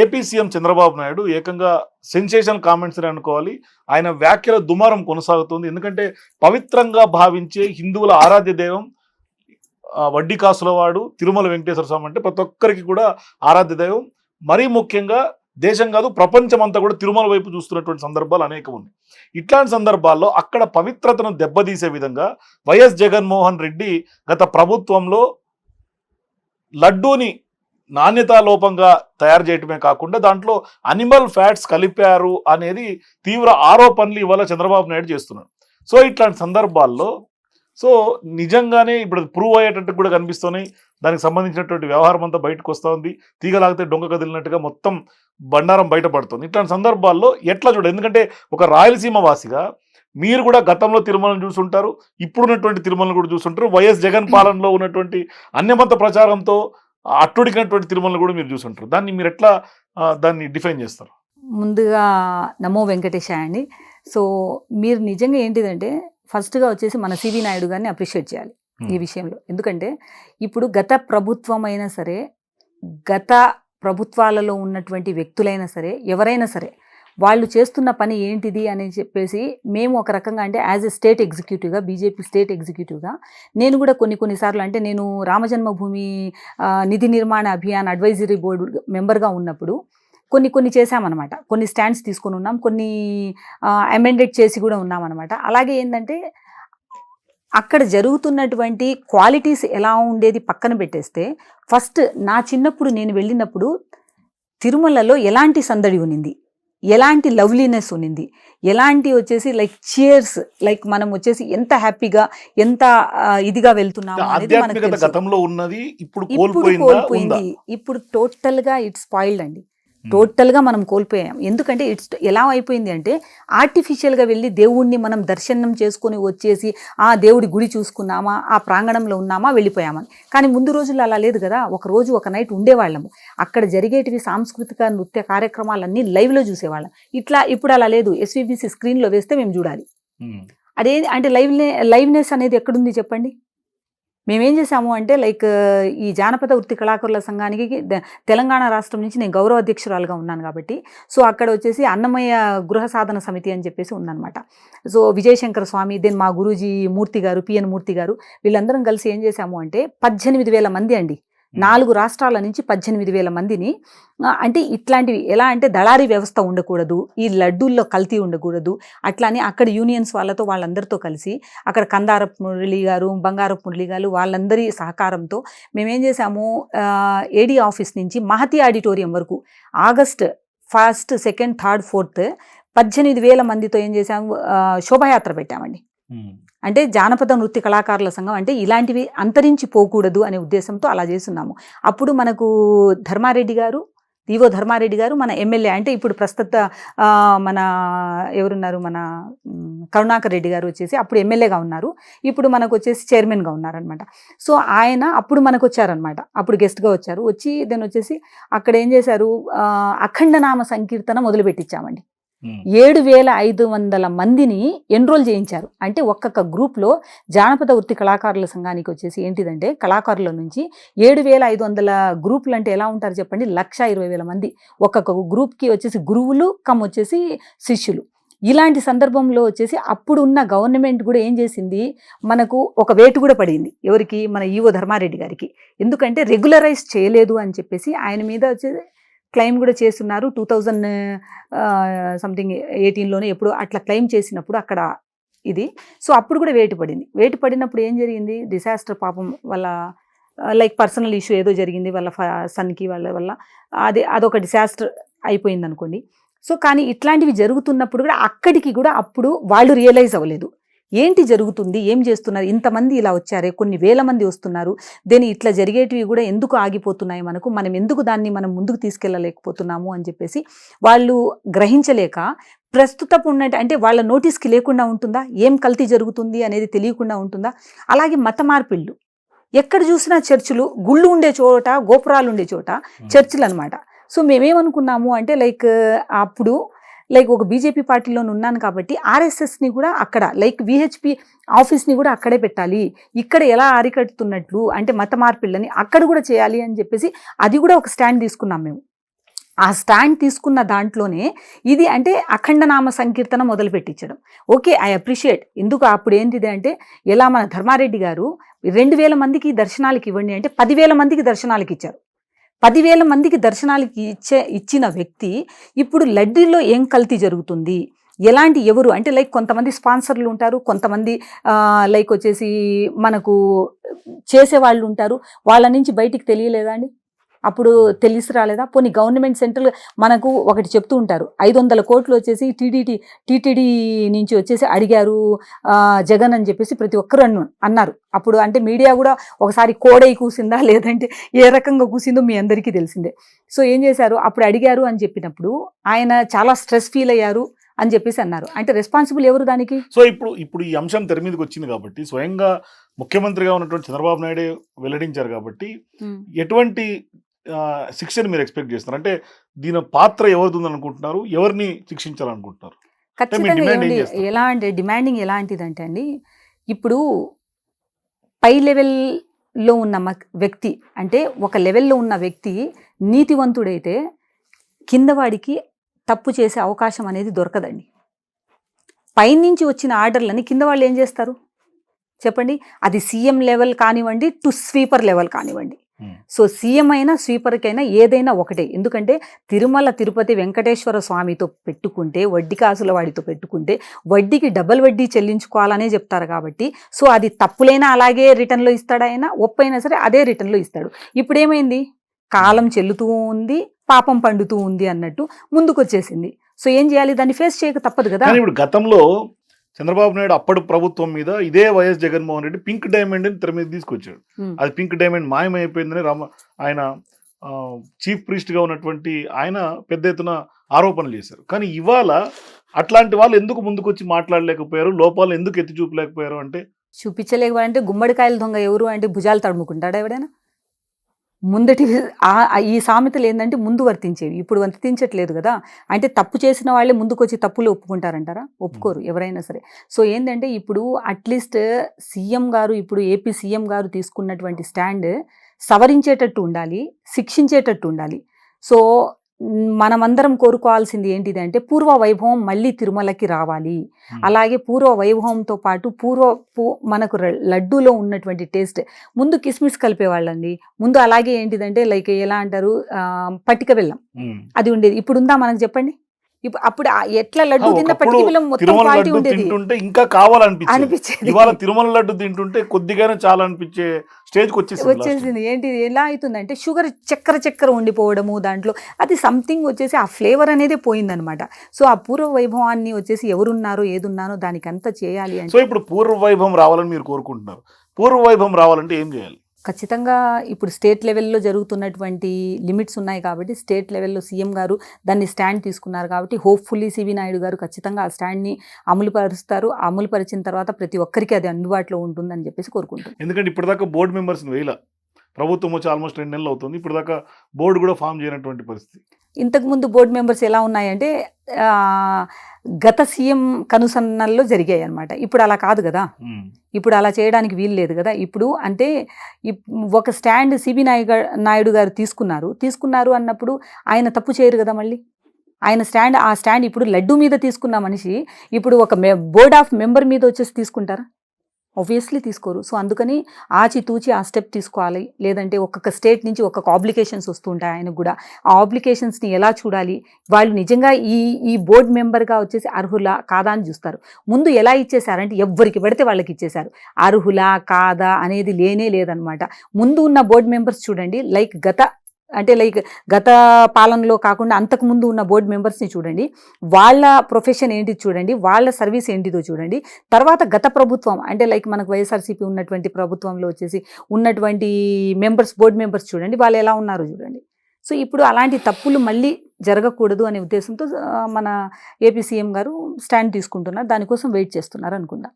AP CM Chandrababu Naidu ఏకంగా sensation comments అని అనుకోవాలి. ఆయన వ్యాఖ్యల దుమారం కొనసాగుతుంది. ఎందుకంటే పవిత్రంగా భావించే హిందువుల ఆరాధ్య దైవం వడ్డీ కాసుల వాడు తిరుమల వెంకటేశ్వర స్వామి అంటే ప్రతి ఒక్కరికి కూడా ఆరాధ్య దైవం. మరీ ముఖ్యంగా దేశం కాదు ప్రపంచం అంతా కూడా తిరుమల వైపు చూస్తున్నటువంటి సందర్భాలు అనేకం ఉన్నాయి. ఇట్లాంటి సందర్భాల్లో అక్కడ పవిత్రతను దెబ్బతీసే విధంగా వైఎస్ జగన్మోహన్ రెడ్డి గత ప్రభుత్వంలో లడ్డూని నాణ్యతా లోపంగా తయారు చేయటమే కాకుండా దాంట్లో అనిమల్ ఫ్యాట్స్ కలిపారు అనేది తీవ్ర ఆరోపణలు ఇవాళ చంద్రబాబు నాయుడు చేస్తున్నాడు. సో ఇట్లాంటి సందర్భాల్లో సో నిజంగానే ఇప్పుడు ప్రూవ్ అయ్యేటట్టు కూడా కనిపిస్తున్నాయి. దానికి సంబంధించినటువంటి వ్యవహారం అంతా బయటకు వస్తూ ఉంది. తీగలాగితే డొంగ కదిలినట్టుగా మొత్తం బండారం బయటపడుతుంది. ఇట్లాంటి సందర్భాల్లో ఎట్లా చూడ ఎందుకంటే ఒక రాయలసీమ వాసిగా మీరు కూడా గతంలో తిరుమలను చూసుంటారు. ఇప్పుడున్నటువంటి తిరుమలను కూడా చూసుంటారు. వైఎస్ జగన్ పాలనలో ఉన్నటువంటి అన్యమత ప్రచారంతో అట్టుడికినటువంటి తిరుమలను కూడా మీరు చూసుంటారు. దాన్ని మీరు ఎట్లా దాన్ని డిఫైన్ చేస్తారు? ముందుగా నమో వెంకటేశాయ అండి. సో మీరు నిజంగా ఏంటిదంటే ఫస్ట్గా వచ్చేసి మన సివి నాయుడు గారిని అప్రిషియేట్ చేయాలి ఈ. విషయంలో. ఎందుకంటే ఇప్పుడు గత ప్రభుత్వం అయినా సరే గత ప్రభుత్వాలలో ఉన్నటువంటి వ్యక్తులైనా సరే ఎవరైనా సరే వాళ్ళు చేస్తున్న పని ఏంటిది అని చెప్పేసి మేము ఒక రకంగా అంటే యాజ్ ఎ స్టేట్ ఎగ్జిక్యూటివ్గా బీజేపీ స్టేట్ ఎగ్జిక్యూటివ్గా నేను కూడా కొన్ని కొన్నిసార్లు అంటే నేను రామజన్మభూమి నిధి నిర్మాణ అభియాన్ అడ్వైజరీ బోర్డు మెంబర్గా ఉన్నప్పుడు కొన్ని కొన్ని చేశామన్నమాట. కొన్ని స్టాండ్స్ తీసుకొని ఉన్నాం కొన్ని అమెండెడ్ చేసి కూడా ఉన్నామన్నమాట. అలాగే ఏంటంటే అక్కడ జరుగుతున్నటువంటి క్వాలిటీస్ ఎలా ఉండేది పక్కన పెట్టేస్తే ఫస్ట్ నా చిన్నప్పుడు నేను వెళ్ళినప్పుడు తిరుమలలో ఎలాంటి సందడి ఉన్నింది ఎలాంటి లవ్లీనెస్ ఉన్నింది ఎలాంటి వచ్చేసి లైక్ చియర్స్ లైక్ మనం వచ్చేసి ఎంత హ్యాపీగా ఎంత ఇదిగా వెళ్తున్నాము అనేది మనకు. గతంలో ఉన్నది ఇప్పుడు కోల్పోయిందా? ఇప్పుడు టోటల్గా ఇట్స్ స్పాయిల్డ్ అండి. టోటల్గా మనం కోల్పోయాం. ఎందుకంటే ఇట్స్ ఎలా అయిపోయింది అంటే ఆర్టిఫిషియల్గా వెళ్ళి దేవుణ్ణి మనం దర్శనం చేసుకొని వచ్చేసి ఆ దేవుడి గుడి చూసుకున్నామా ఆ ప్రాంగణంలో ఉన్నామా వెళ్ళిపోయామని. కానీ ముందు రోజుల్లో అలా లేదు కదా. ఒక రోజు ఒక నైట్ ఉండేవాళ్ళము. అక్కడ జరిగేటివి సాంస్కృతిక నృత్య కార్యక్రమాలన్నీ లైవ్లో చూసేవాళ్ళం. ఇట్లా ఇప్పుడు అలా లేదు. ఎస్వీబీసీ స్క్రీన్లో వేస్తే మేము చూడాలి. అదే అంటే లైవ్ లైవ్నెస్ అనేది ఎక్కడుంది చెప్పండి? మేమేం చేసాము అంటే లైక్ ఈ జానపద వృత్తి కళాకారుల సంఘానికి తెలంగాణ రాష్ట్రం నుంచి నేను గౌరవ అధ్యక్షురాలుగా ఉన్నాను కాబట్టి సో అక్కడ వచ్చేసి అన్నమయ్య గృహ సాధన సమితి అని చెప్పేసి ఉందన్నమాట. సో విజయశంకర స్వామి దెన్ మా గురూజీ మూర్తి గారు పిఎన్ మూర్తి గారు వీళ్ళందరం కలిసి ఏం చేశాము అంటే పద్దెనిమిది వేల మంది అండి. నాలుగు రాష్ట్రాల నుంచి పద్దెనిమిది వేల మందిని అంటే ఇట్లాంటివి ఎలా అంటే దళారీ వ్యవస్థ ఉండకూడదు ఈ లడ్డూల్లో కల్తీ ఉండకూడదు అట్లానే అక్కడ యూనియన్స్ వాళ్ళతో వాళ్ళందరితో కలిసి అక్కడ కందారపు మురళి గారు బంగారపు మురళి గారు వాళ్ళందరి సహకారంతో మేమేం చేసాము ఏడీ ఆఫీస్ నుంచి మహతి ఆడిటోరియం వరకు August first second third fourth పద్దెనిమిది వేల మందితో ఏం చేసాము శోభాయాత్ర పెట్టామండి. అంటే జానపద నృత్య కళాకారుల సంఘం అంటే ఇలాంటివి అంతరించిపోకూడదు అనే ఉద్దేశంతో అలా చేస్తున్నాము. అప్పుడు మనకు ధర్మారెడ్డి గారు ఈవో ధర్మారెడ్డి గారు మన ఎమ్మెల్యే అంటే ఇప్పుడు ప్రస్తుత మన ఎవరున్నారు? మన కరుణాకర్ రెడ్డి గారు వచ్చేసి అప్పుడు ఎమ్మెల్యేగా ఉన్నారు. ఇప్పుడు మనకు వచ్చేసి చైర్మన్గా ఉన్నారనమాట సో ఆయన అప్పుడు మనకు వచ్చారనమాట అప్పుడు గెస్ట్గా వచ్చారు. వచ్చి దాని వచ్చేసి అక్కడ ఏం చేశారు? అఖండనామ సంకీర్తన మొదలుపెట్టించామండి. ఏడు వేల ఐదు వందల మందిని ఎన్రోల్ చేయించారు. అంటే ఒక్కొక్క గ్రూప్లో జానపద వృత్తి కళాకారుల సంఘానికి వచ్చేసి ఏంటిదంటే కళాకారుల నుంచి ఏడు వేల ఐదు వందల గ్రూపులు అంటే ఎలా ఉంటారు చెప్పండి? లక్ష ఇరవై వేల మంది. ఒక్కొక్క గ్రూప్కి వచ్చేసి గురువులు కమ్ వచ్చేసి శిష్యులు. ఇలాంటి సందర్భంలో వచ్చేసి అప్పుడు ఉన్న గవర్నమెంట్ కూడా ఏం చేసింది? మనకు ఒక వేటు కూడా పడింది ఎవరికి? మన ఈవో ధర్మారెడ్డి గారికి. ఎందుకంటే రెగ్యులరైజ్ చేయలేదు అని చెప్పేసి ఆయన మీద వచ్చేసి క్లెయిమ్ కూడా చేస్తున్నారు. టూ థౌజండ్ సంథింగ్ ఎయిటీన్లోనే ఎప్పుడు అట్లా క్లెయిమ్ చేసినప్పుడు అక్కడ ఇది. సో అప్పుడు కూడా వేటు పడింది. వేటు పడినప్పుడు ఏం జరిగింది? డిసాస్టర్ పాపం వాళ్ళ లైక్ పర్సనల్ ఇష్యూ ఏదో జరిగింది వాళ్ళ సన్కి వాళ్ళ వల్ల. అది అదొక డిసాస్టర్ అయిపోయింది అనుకోండి సో కానీ ఇట్లాంటివి జరుగుతున్నప్పుడు కూడా అక్కడికి కూడా అప్పుడు వాళ్ళు రియలైజ్ అవ్వలేదు. ఏంటి జరుగుతుంది? ఏం చేస్తున్నారు? ఇంతమంది ఇలా వచ్చారే కొన్ని వేల మంది వస్తున్నారు. దేని ఇట్లా జరిగేటివి కూడా ఎందుకు ఆగిపోతున్నాయి మనకు? మనం ఎందుకు దాన్ని మనం ముందుకు తీసుకెళ్ళలేకపోతున్నాము అని చెప్పేసి వాళ్ళు గ్రహించలేక ప్రస్తుతపు ఉన్నట్టు అంటే వాళ్ళ నోటీస్కి లేకుండా ఉంటుందా? ఏం కల్తీ జరుగుతుంది అనేది తెలియకుండా ఉంటుందా? అలాగే మత మార్పిళ్ళు. ఎక్కడ చూసినా చర్చిలు గుళ్ళు ఉండే చోట గోపురాలు ఉండే చోట చర్చిలు అనమాట సో మేమేమనుకున్నాము అంటే లైక్ అప్పుడు లైక్ ఒక బీజేపీ పార్టీలో ఉన్నాను కాబట్టి ఆర్ఎస్ఎస్ని కూడా అక్కడ లైక్ విహెచ్పి ఆఫీస్ని కూడా అక్కడే పెట్టాలి. ఇక్కడ ఎలా అరికట్టుతున్నట్లు అంటే మత మార్పిళ్ళని అక్కడ కూడా చేయాలి అని చెప్పేసి అది కూడా ఒక స్టాండ్ తీసుకున్నాం మేము. ఆ స్టాండ్ తీసుకున్న దాంట్లోనే ఇది అంటే అఖండ నామ సంకీర్తన మొదలు పెట్టించడం ఓకే ఐ అప్రిషియేట్. ఎందుకు? అప్పుడు ఏంటిది అంటే ఎలా మన ధర్మారెడ్డి గారు రెండు వేల మందికి దర్శనాలకి ఇవ్వండి అంటే పదివేల మందికి దర్శనాలకి ఇచ్చారు. పదివేల మందికి దర్శనాలకి ఇచ్చే ఇచ్చిన వ్యక్తి ఇప్పుడు లడ్డీలో ఏం కల్తీ జరుగుతుంది? ఎలాంటి ఎవరు? అంటే లైక్ కొంతమంది స్పాన్సర్లు ఉంటారు కొంతమంది లైక్ వచ్చేసి మనకు చేసేవాళ్ళు ఉంటారు. వాళ్ళ నుంచి బయటికి తెలియలేదా అండి? అప్పుడు తెలిసి రాలేదా? పోనీ గవర్నమెంట్ సెంట్రల్ మనకు ఒకటి చెప్తూ ఉంటారు. ఐదు వందల కోట్లు వచ్చేసి టీడీటీ టీటీడీ నుంచి వచ్చేసి అడిగారు జగన్ అని చెప్పేసి ప్రతి ఒక్కరు అన్ను అన్నారు. అప్పుడు అంటే మీడియా కూడా ఒకసారి కోడై కూసిందా? లేదంటే ఏ రకంగా కూసిందో మీ అందరికీ తెలిసిందే. సో ఏం చేశారు? అప్పుడు అడిగారు అని చెప్పినప్పుడు ఆయన చాలా స్ట్రెస్ ఫీల్ అయ్యారు అని చెప్పేసి అన్నారు. అంటే రెస్పాన్సిబుల్ ఎవరు దానికి? సో ఇప్పుడు ఇప్పుడు ఈ అంశం తెర మీదకి వచ్చింది కాబట్టి స్వయంగా ముఖ్యమంత్రిగా ఉన్నటువంటి చంద్రబాబు నాయుడే వెల్లడించారు కాబట్టి ఎటువంటి శిక్షను మీరు ఎక్స్పెక్ట్ చేస్తున్నారు. అంటే దీని పాత్ర ఎవరిది అనుకుంటున్నారు ఎవరిని శిక్షించాలనుకుంటున్నారు? ఖచ్చితంగా? ఎలా అంటే డిమాండింగ్ ఎలాంటిదంటే అండి ఇప్పుడు పై లెవెల్లో ఉన్న వ్యక్తి అంటే ఒక లెవెల్లో ఉన్న వ్యక్తి నీతివంతుడైతే కింద వాడికి తప్పు చేసే అవకాశం అనేది దొరకదండి. పైనుంచి వచ్చిన ఆర్డర్లని కింద వాళ్ళు ఏం చేస్తారు? చెప్పండి. అది సీఎం లెవెల్ కానివ్వండి టు స్వీపర్ లెవెల్ కానివ్వండి. సో సీఎం అయినా స్వీపర్కైనా ఏదైనా ఒకటే. ఎందుకంటే తిరుమల తిరుపతి వెంకటేశ్వర స్వామితో పెట్టుకుంటే వడ్డీ కాసుల వాడితో పెట్టుకుంటే వడ్డీకి డబల్ వడ్డీ చెల్లించుకోవాలనే చెప్తారు కాబట్టి సో అది తప్పులైనా అలాగే రిటర్న్లో ఇస్తాడు ఆయన ఒప్పైనా సరే అదే రిటర్న్లో ఇస్తాడు. ఇప్పుడు ఏమైంది కాలం చెల్లుతూ ఉంది పాపం పండుతూ ఉంది అన్నట్టు ముందుకు వచ్చేసింది సో ఏం చేయాలి? దాన్ని ఫేస్ చేయక తప్పదు కదా. ఇప్పుడు గతంలో చంద్రబాబు నాయుడు అప్పటి ప్రభుత్వం మీద ఇదే YS Jaganmohan Reddy pink diamond అని తెర మీద తీసుకొచ్చాడు. అది పింక్ డైమండ్ మాయమైపోయిందని రామ ఆయన చీఫ్ ప్రీస్ట్గా ఉన్నటువంటి ఆయన పెద్ద ఎత్తున ఆరోపణలు చేశారు. కానీ ఇవాళ అట్లాంటి వాళ్ళు ఎందుకు ముందుకు వచ్చి మాట్లాడలేకపోయారు? లోపాలను ఎందుకు ఎత్తి చూపలేకపోయారు అంటే చూపించలేకపోయారంటే గుమ్మడికాయల దొంగ ఎవరు అంటే భుజాలు తడుముకుంటాడా ఎవడైనా? ముందటి ఈ సామెతలు ఏంటంటే ముందు వర్తించేవి. ఇప్పుడు వర్తించట్లేదు కదా. అంటే తప్పు చేసిన వాళ్ళే ముందుకొచ్చి తప్పులు ఒప్పుకుంటారంటారా? ఒప్పుకోరు ఎవరైనా సరే. సో ఏంటంటే ఇప్పుడు అట్లీస్ట్ సీఎం గారు ఇప్పుడు ఏపీ సీఎం గారు తీసుకున్నటువంటి స్టాండ్ సవరించేటట్టు ఉండాలి శిక్షించేటట్టు ఉండాలి. సో మనమందరం కోరుకోవాల్సింది ఏంటిది అంటే పూర్వ వైభవం మళ్ళీ తిరుమలకి రావాలి. అలాగే పూర్వ వైభవంతో పాటు పూర్వ మనకు లడ్డూలో ఉన్నటువంటి టేస్ట్ ముందు కిస్మిస్ కలిపేవాళ్ళండి. ముందు అలాగే ఏంటిదంటే లైక్ ఎలా అంటారు? పట్టిక బెల్లం. అది ఉండేది. ఇప్పుడు ఉందా మనకు చెప్పండి? ఇప్పుడు అప్పుడు ఎట్లా లడ్డు ఆ, తిన్న ఒకప్పుడు పట్టిక బెల్లం మొత్తం తిరుమల క్వాలిటీ లడ్డు ఉండేది. తింటుంటే ఇంకా కావాలనిపించింది. అనిపించేది. ఇవాళ తిరుమల లడ్డు తింటుంటే కొద్దిగానే చాలా అనిపించే స్టేజ్కి వచ్చేసింది. వచ్చేసింది. ఏంటి ఎలా అవుతుందంటే షుగర్ చక్కెర చక్కెర ఉండిపోవడము దాంట్లో. అది సంథింగ్ వచ్చేసి ఆ ఫ్లేవర్ అనేది పోయిందనమాట. సో ఆ పూర్వ వైభవాన్ని వచ్చేసి ఎవరున్నారో ఏదున్నారో దానికి అంతా చేయాలి అంటే సో ఇప్పుడు పూర్వ వైభవం రావాలని మీరు కోరుకుంటున్నారు. పూర్వ వైభవం రావాలంటే ఏం చేయాలి? ఖచ్చితంగా ఇప్పుడు స్టేట్ లెవెల్లో జరుగుతున్నటువంటి లిమిట్స్ ఉన్నాయి కాబట్టి స్టేట్ లెవెల్లో సీఎం గారు దాన్ని స్టాండ్ తీసుకున్నారు కాబట్టి హోప్ఫుల్లీ సివి నాయుడు గారు ఖచ్చితంగా ఆ స్టాండ్ని అమలుపరుస్తారు. అమలుపరిచిన తర్వాత ప్రతి ఒక్కరికి అది అందుబాటులో ఉంటుందని చెప్పేసి కోరుకుంటున్నాను. ఎందుకంటే ఇప్పటిదాకా బోర్డు మెంబర్స్ వేయాల. ప్రభుత్వం వచ్చి ఆల్మోస్ట్ రెండు నెలలు అవుతుంది. ఇప్పటిదాకా బోర్డు కూడా ఫామ్ చేయనటువంటి పరిస్థితి. ఇంతకుముందు బోర్డు మెంబర్స్ ఎలా ఉన్నాయంటే గత సీఎం కనుసన్నల్లో జరిగాయి అనమాట ఇప్పుడు అలా కాదు కదా. ఇప్పుడు అలా చేయడానికి వీలు లేదు కదా. ఇప్పుడు అంటే ఒక స్టాండ్ సిబి నాయుడు నాయుడు గారు తీసుకున్నారు. తీసుకున్నారు అన్నప్పుడు ఆయన తప్పు చేయరు కదా మళ్ళీ. ఆయన స్టాండ్ ఆ స్టాండ్ ఇప్పుడు లడ్డు మీద తీసుకున్న మనిషి ఇప్పుడు ఒక మె బోర్డ్ ఆఫ్ మెంబర్ మీద వచ్చేసి తీసుకుంటారా? ఆబ్వియస్లీ తీసుకోరు. సో అందుకని ఆచితూచి ఆ స్టెప్ తీసుకోవాలి. లేదంటే ఒక్కొక్క స్టేట్ నుంచి ఒక్కొక్క ఆబ్లికేషన్స్ వస్తుంటాయి ఆయనకు కూడా. ఆ ఆబ్లికేషన్స్ని ఎలా చూడాలి? వాళ్ళు నిజంగా ఈ ఈ బోర్డ్ మెంబర్గా వచ్చేసి అర్హులా కాదా అని చూస్తారు. ముందు ఎలా ఇచ్చేశారంటే ఎవ్వరికి పడితే వాళ్ళకి ఇచ్చేశారు. అర్హులా కాదా అనేది లేనే లేదనమాట. ముందు ఉన్న బోర్డ్ మెంబర్స్ చూడండి. లైక్ గత అంటే లైక్ గత పాలనలో కాకుండా అంతకు ముందు ఉన్న బోర్డు మెంబర్స్ని చూడండి వాళ్ళ ప్రొఫెషన్ ఏంటిది చూడండి వాళ్ళ సర్వీస్ ఏంటిదో చూడండి. తర్వాత గత ప్రభుత్వం అంటే లైక్ మనకు వైఎస్ఆర్సీపీ ఉన్నటువంటి ప్రభుత్వంలో వచ్చేసి ఉన్నటువంటి మెంబర్స్ బోర్డు మెంబర్స్ చూడండి వాళ్ళు ఎలా ఉన్నారో చూడండి. సో ఇప్పుడు అలాంటి తప్పులు మళ్ళీ జరగకూడదు అనే ఉద్దేశంతో మన ఏపీ సీఎం గారు స్టాండ్ తీసుకుంటున్నారు దానికోసం వెయిట్ చేస్తున్నారు అనుకుంటా